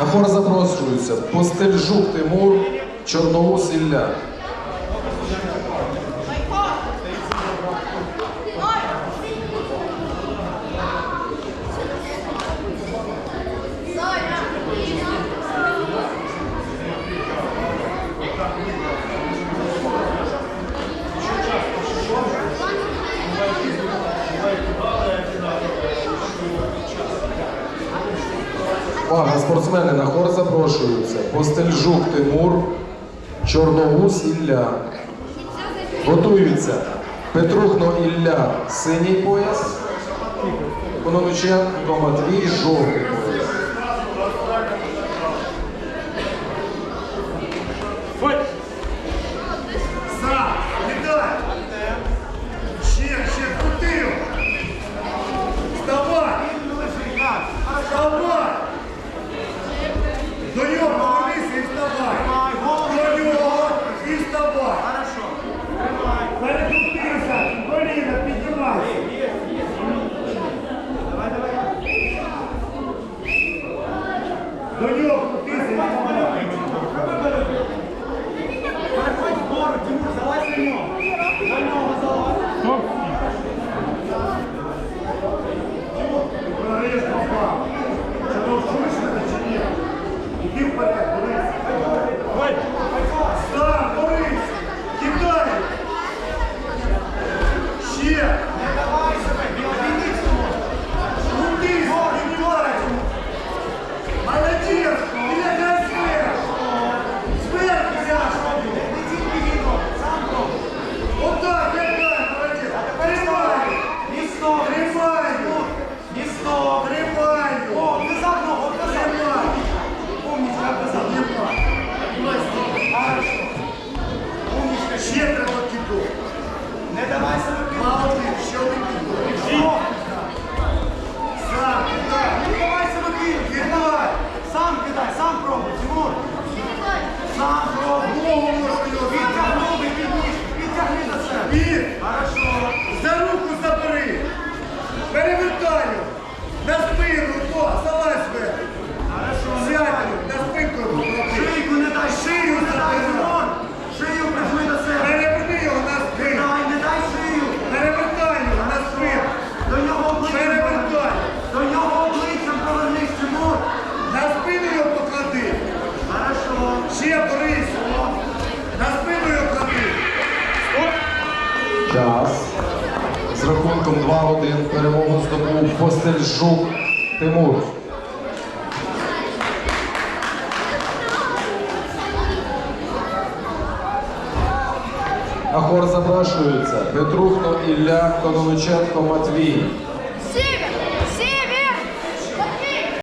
На хор запрошується Постельжук Тимур Чорноус Ілля. Увага, спортсмени на хор запрошуються. Постельжук Тимур, Чорногуз Ілля. Готуються. Петрухно Ілля синій пояс. Кононученко доматвій, жовтий пояс. До нього крутися. Переходь в Тимур, залазь. На нього рахунком 2-1 перемогу здобув Постельжук Тимур. А хор запрошується Петрухно Ілля Конониченко Матвій.